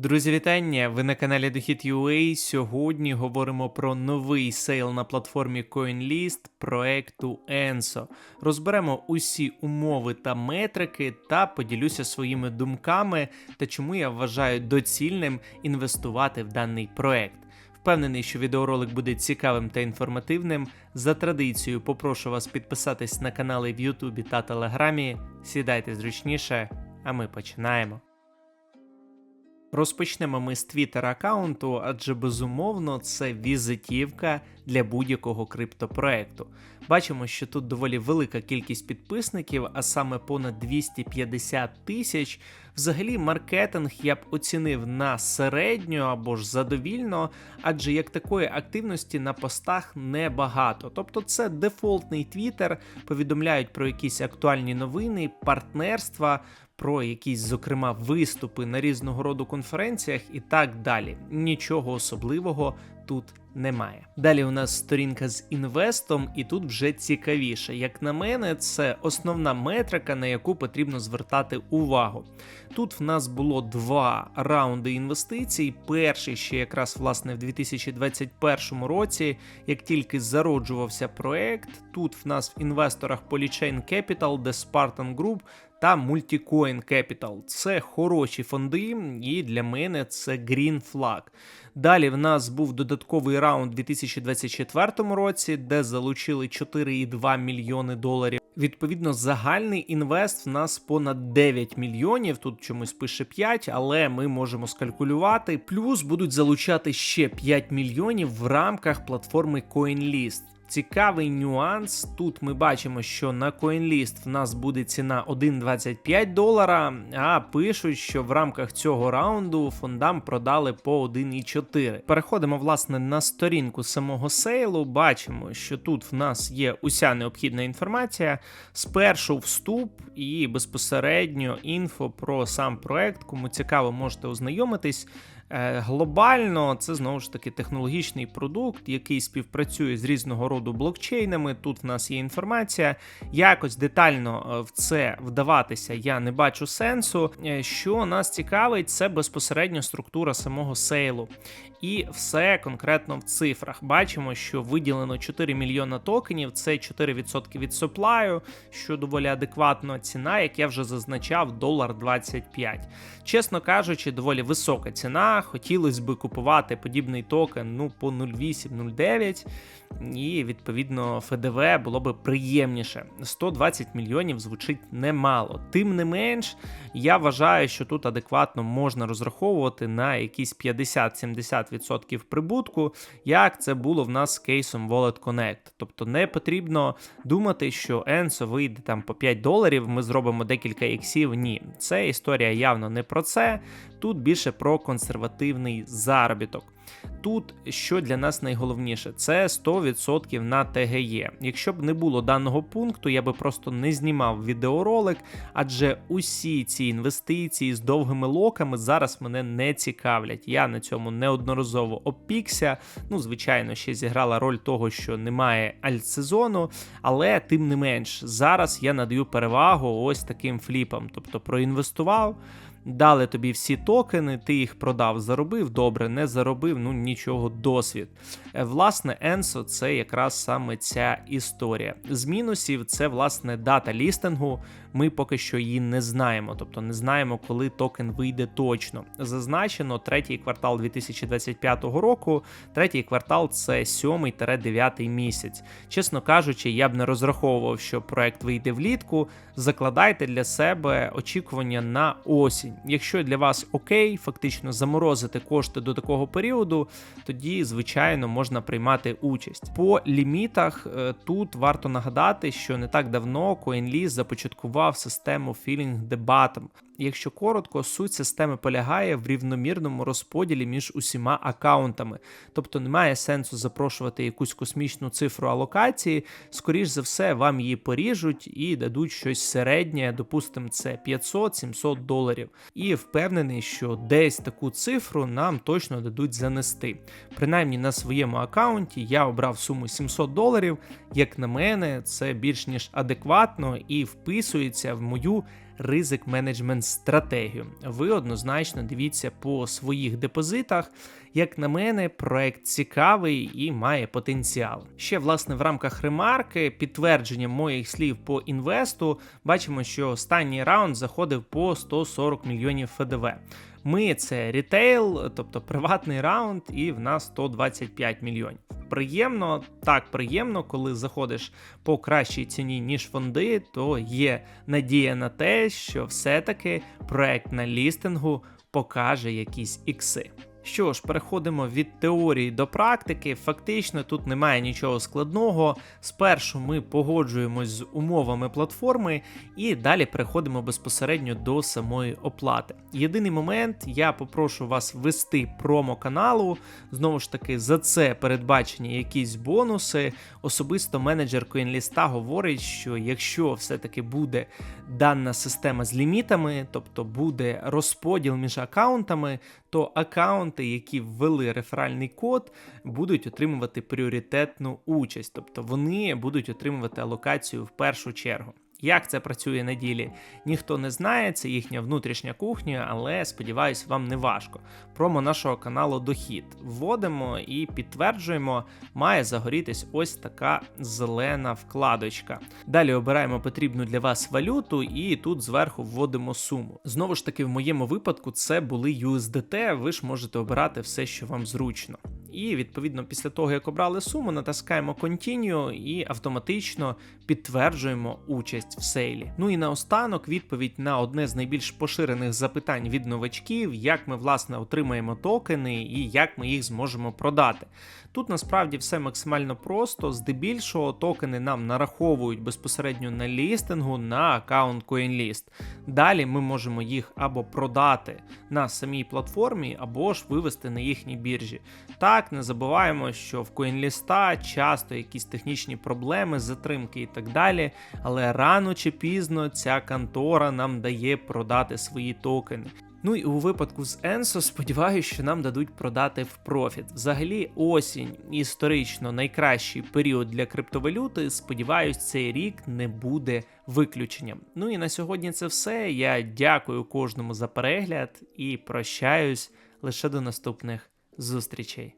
Друзі, вітання! Ви на каналі Дохід.ua. Сьогодні говоримо про новий сейл на платформі CoinList проекту Enso. Розберемо усі умови та метрики та поділюся своїми думками та чому я вважаю доцільним інвестувати в даний проект. Впевнений, що відеоролик буде цікавим та інформативним. За традицією попрошу вас підписатись на канали в Ютубі та Телеграмі. Сідайте зручніше, а ми починаємо. Розпочнемо ми з Twitter аккаунту, адже безумовно це візитівка для будь-якого криптопроекту. Бачимо, що тут доволі велика кількість підписників, а саме понад 250 тисяч. Взагалі, маркетинг я б оцінив на середньо або ж задовільно, адже як такої активності на постах небагато. Тобто, це дефолтний твіттер, повідомляють про якісь актуальні новини, партнерства. Про якісь, зокрема, виступи на різного роду конференціях і так далі. Нічого особливого тут немає. Далі у нас сторінка з інвестом, і тут вже цікавіше. Як на мене, це основна метрика, на яку потрібно звертати увагу. Тут в нас було два раунди інвестицій. Перший ще якраз власне в 2021 році, як тільки зароджувався проект. Тут в нас в інвесторах Polychain Capital, The Spartan Group та Multicoin Capital. Це хороші фонди, і для мене це Green Flag. Далі в нас був додатковий раунд у 2024 році, де залучили 4,2 мільйони доларів. Відповідно, загальний інвест в нас понад 9 мільйонів. Тут чомусь пише 5, але ми можемо скалькулювати. Плюс будуть залучати ще 5 мільйонів в рамках платформи CoinList. Цікавий нюанс. Тут ми бачимо, що на CoinList в нас буде ціна 1,25 долара, а пишуть, що в рамках цього раунду фондам продали по 1,4. Переходимо, власне, на сторінку самого сейлу. Бачимо, що тут в нас є уся необхідна інформація. Спершу вступ і безпосередньо інфо про сам проект. Кому цікаво, можете ознайомитись. Е, глобально це знову ж таки технологічний продукт, який співпрацює з різного роду блокчейнами. Тут в нас є інформація. Якось детально е, в це вдаватися я не бачу сенсу. Е, що нас цікавить, це безпосередньо структура самого сейлу. І все конкретно в цифрах. Бачимо, що виділено 4 мільйона токенів, це 4% від суплаю, що доволі адекватно ціна, як я вже зазначав, долар 25. Чесно кажучи, доволі висока ціна. Хотілося би купувати подібний токен ну, по 0,8-0,9. І відповідно ФДВ було би приємніше. 120 мільйонів звучить немало. Тим не менш, я вважаю, що тут адекватно можна розраховувати на якісь 50-70% прибутку, як це було в нас з кейсом Wallet Connect. Тобто не потрібно думати, що Enso вийде там по 5 доларів, ми зробимо декілька іксів. Ні, це історія явно не про це. Тут більше про консервативний заробіток. Тут що для нас найголовніше, це 100% на ТГЄ. Якщо б не було даного пункту, я би просто не знімав відеоролик, адже усі ці інвестиції з довгими локами зараз мене не цікавлять. Я на цьому неодноразово опікся. Ну, звичайно, ще зіграла роль того, що немає альтсезону, але тим не менш, зараз я надаю перевагу ось таким фліпам, тобто проінвестував дали тобі всі токени, ти їх продав, заробив, добре, не заробив, ну нічого, досвід. Е, власне, Enso це якраз саме ця історія. З мінусів це власне дата лістингу. Ми поки що її не знаємо, тобто не знаємо, коли токен вийде точно. Зазначено третій квартал 2025 року. Третій квартал це 7-9 місяць. Чесно кажучи, я б не розраховував, що проект вийде влітку. Закладайте для себе очікування на осінь. Якщо для вас окей, фактично заморозити кошти до такого періоду, тоді, звичайно, можна приймати участь. По лімітах е, тут варто нагадати, що не так давно CoinList започаткував систему Feeling the Bottom. Якщо коротко, суть системи полягає в рівномірному розподілі між усіма аккаунтами, тобто немає сенсу запрошувати якусь космічну цифру алокації, скоріш за все, вам її поріжуть і дадуть щось середнє, допустимо, це 500-700 доларів. І впевнений, що десь таку цифру нам точно дадуть занести. Принаймні на своєму аккаунті я обрав суму 700 доларів. Як на мене, це більш ніж адекватно і вписується в мою ризик менеджмент стратегію. Ви однозначно дивіться по своїх депозитах. Як на мене, проект цікавий і має потенціал. Ще власне в рамках ремарки, підтвердження моїх слів по інвесту, бачимо, що останній раунд заходив по 140 мільйонів ФДВ. Ми це рітейл, тобто приватний раунд, і в нас 125 мільйонів. Приємно, так приємно, коли заходиш по кращій ціні, ніж фонди, то є надія на те, що все-таки проект на лістингу покаже якісь ікси. Що ж, переходимо від теорії до практики. Фактично тут немає нічого складного. Спершу ми погоджуємось з умовами платформи і далі переходимо безпосередньо до самої оплати. Єдиний момент, я попрошу вас ввести промо каналу. Знову ж таки, за це передбачені якісь бонуси. Особисто менеджер CoinList говорить, що якщо все-таки буде дана система з лімітами, тобто буде розподіл між аккаунтами, то аккаунти, які ввели реферальний код, будуть отримувати пріоритетну участь, тобто вони будуть отримувати алокацію в першу чергу. Як це працює на ділі, ніхто не знає, це їхня внутрішня кухня, але сподіваюсь, вам не важко. Промо нашого каналу Дохід вводимо і підтверджуємо, має загорітись ось така зелена вкладочка. Далі обираємо потрібну для вас валюту, і тут зверху вводимо суму. Знову ж таки, в моєму випадку це були USDT, ви ж можете обирати все, що вам зручно. І відповідно після того, як обрали суму, натискаємо Continue і автоматично підтверджуємо участь в сейлі. Ну і наостанок відповідь на одне з найбільш поширених запитань від новачків, як ми власне отримаємо токени і як ми їх зможемо продати. Тут насправді все максимально просто. Здебільшого токени нам нараховують безпосередньо на лістингу на аккаунт CoinList. Далі ми можемо їх або продати на самій платформі, або ж вивести на їхній біржі. Так, не забуваємо, що в CoinList часто якісь технічні проблеми, затримки і так далі. Але рано чи пізно ця контора нам дає продати свої токени. Ну і у випадку з Енсо сподіваюся, що нам дадуть продати в профіт. Взагалі, осінь історично найкращий період для криптовалюти. Сподіваюсь, цей рік не буде виключенням. Ну і на сьогодні це все. Я дякую кожному за перегляд і прощаюсь лише до наступних зустрічей.